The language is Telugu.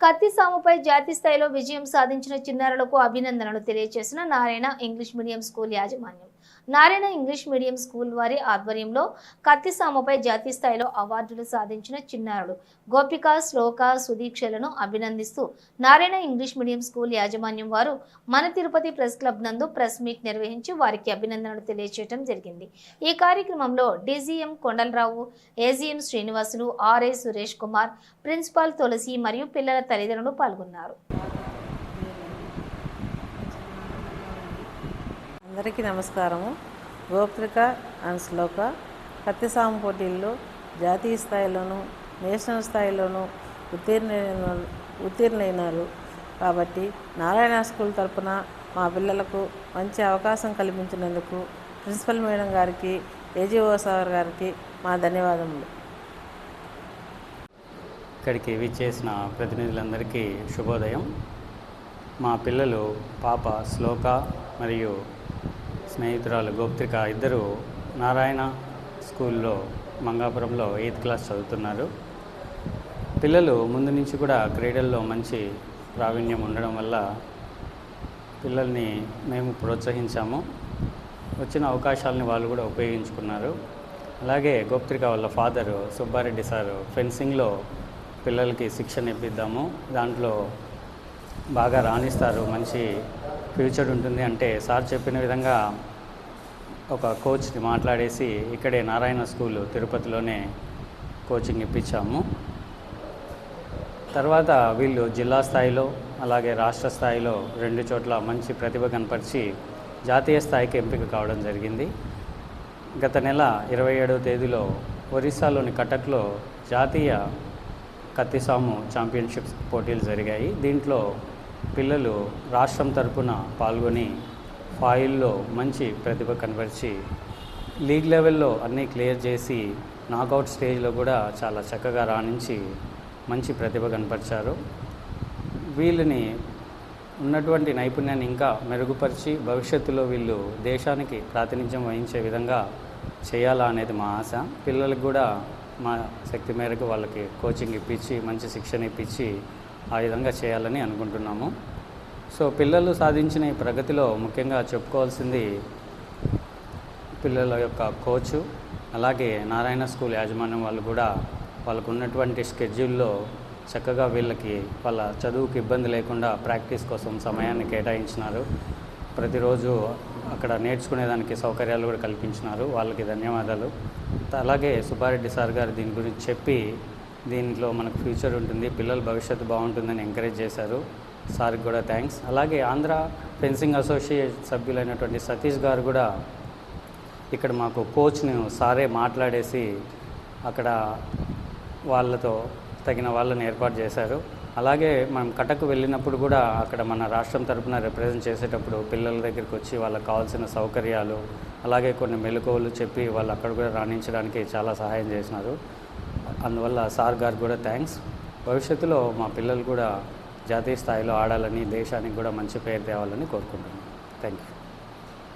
కత్తి సాముపై జాతీయ స్థాయిలో విజయం సాధించిన చిన్నారులకు అభినందనలు తెలియజేసిన నారాయణ ఇంగ్లీష్ మీడియం స్కూల్ యాజమాన్యం. నారాయణ ఇంగ్లీష్ మీడియం స్కూల్ వారి ఆధ్వర్యంలో కత్తిసామపై జాతీయ స్థాయిలో అవార్డులు సాధించిన చిన్నారులు గోపిక శ్లోక సుదీక్షలను అభినందిస్తూ నారాయణ ఇంగ్లీష్ మీడియం స్కూల్ యాజమాన్యం వారు మన తిరుపతి ప్రెస్ క్లబ్ నందు ప్రెస్ మీట్ నిర్వహించి వారికి అభినందనలు తెలియజేయడం జరిగింది. ఈ కార్యక్రమంలో DGM Kondalarao AGM Srinivasulu R A Suresh Kumar principal Tulasi మరియు పిల్లల తల్లిదండ్రులు పాల్గొన్నారు. అందరికీ నమస్కారము. గోపిక అండ్ శ్లోక కత్తిసాము పోటీల్లో జాతీయ స్థాయిలోను నేషనల్ స్థాయిలోనూ ఉత్తీర్ణ ఉత్తీర్ణులైనారు. కాబట్టి నారాయణ స్కూల్ తరపున మా పిల్లలకు మంచి అవకాశం కల్పించినందుకు ప్రిన్సిపల్ మేడం గారికి ఏజీఓ సార్ గారికి మా ధన్యవాదములు. ఇక్కడికి విచ్చేసిన ప్రతినిధులందరికీ శుభోదయం. మా పిల్లలు పాప శ్లోక మరియు స్నేహితురాలు గోప్త్రిక ఇద్దరు నారాయణ స్కూల్లో మంగాపురంలో ఎయిత్ క్లాస్ చదువుతున్నారు. పిల్లలు ముందు నుంచి కూడా క్రీడల్లో మంచి ప్రావీణ్యం ఉండడం వల్ల పిల్లల్ని మేము ప్రోత్సహించాము. వచ్చిన అవకాశాలని వాళ్ళు కూడా ఉపయోగించుకున్నారు. అలాగే గోప్త్రిక వాళ్ళ ఫాదరు సుబ్బారెడ్డి సారు ఫెన్సింగ్లో పిల్లలకి శిక్షణ ఇప్పిద్దాము. దాంట్లో బాగా రాణిస్తారు మంచి ఫ్యూచర్ ఉంటుంది అంటే సార్ చెప్పిన విధంగా ఒక కోచ్ని మాట్లాడేసి ఇక్కడే నారాయణ స్కూల్ తిరుపతిలోనే కోచింగ్ ఇప్పించాము. తర్వాత వీళ్ళు జిల్లా స్థాయిలో అలాగే రాష్ట్ర స్థాయిలో రెండు చోట్ల మంచి ప్రతిభ కనపరిచి జాతీయ స్థాయికి ఎంపిక కావడం జరిగింది. గత నెల ఇరవై ఏడవ తేదీలో ఒరిస్సాలోని కటక్లో జాతీయ కత్తిసాము ఛాంపియన్షిప్స్ పోటీలు జరిగాయి. దీంట్లో పిల్లలు రాష్ట్రం తరపున పాల్గొని ఫాయిల్లో మంచి ప్రతిభ కనబరిచి లీగ్ లెవెల్లో అన్నీ క్లియర్ చేసి నాకౌట్ స్టేజ్లో కూడా చాలా చక్కగా రాణించి మంచి ప్రతిభ కనపరిచారు. వీళ్ళని ఉన్నటువంటి నైపుణ్యాన్ని ఇంకా మెరుగుపరిచి భవిష్యత్తులో వీళ్ళు దేశానికి ప్రాతినిధ్యం వహించే విధంగా చేయాలా అనేది మా ఆశ. పిల్లలకు కూడా మా శక్తి మేరకు వాళ్ళకి కోచింగ్ ఇప్పించి మంచి శిక్షణ ఇప్పించి ఆ విధంగా చేయాలని అనుకుంటున్నాము. సో పిల్లలు సాధించిన ఈ ప్రగతిలో ముఖ్యంగా చెప్పుకోవాల్సింది పిల్లల యొక్క కోచు అలాగే నారాయణ స్కూల్ యాజమాన్యం వాళ్ళు కూడా వాళ్ళకు ఉన్నటువంటి స్కెడ్యూల్లో చక్కగా వీళ్ళకి వాళ్ళ చదువుకి ఇబ్బంది లేకుండా ప్రాక్టీస్ కోసం సమయాన్ని కేటాయించినారు. ప్రతిరోజు అక్కడ నేర్చుకునేదానికి సౌకర్యాలు కూడా కల్పించినారు. వాళ్ళకి ధన్యవాదాలు. అలాగే సుబ్బారెడ్డి సార్ గారు దీని గురించి చెప్పి దీంట్లో మనకు ఫ్యూచర్ ఉంటుంది పిల్లల భవిష్యత్తు బాగుంటుందని ఎంకరేజ్ చేశారు. సార్కి కూడా థ్యాంక్స్. అలాగే ఆంధ్ర ఫెన్సింగ్ అసోసియేట్ సభ్యులైనటువంటి సతీష్ గారు కూడా ఇక్కడ మాకు కోచ్ను సారే మాట్లాడేసి అక్కడ వాళ్ళతో తగిన వాళ్ళని ఏర్పాటు చేశారు. అలాగే మనం కటకు వెళ్ళినప్పుడు కూడా అక్కడ మన రాష్ట్రం తరపున రిప్రజెంట్ చేసేటప్పుడు పిల్లల దగ్గరికి వచ్చి వాళ్ళకి కావాల్సిన సౌకర్యాలు అలాగే కొన్ని మెలకువలు చెప్పి వాళ్ళు అక్కడ కూడా రాణించడానికి చాలా సహాయం చేసినారు. అందువల్ల సార్ గారు కూడా థ్యాంక్స్. భవిష్యత్తులో మా పిల్లలు కూడా జాతీయ స్థాయిలో ఆడాలని దేశానికి కూడా మంచి పేరు తేవాలని కోరుకుంటున్నాను. Thank you.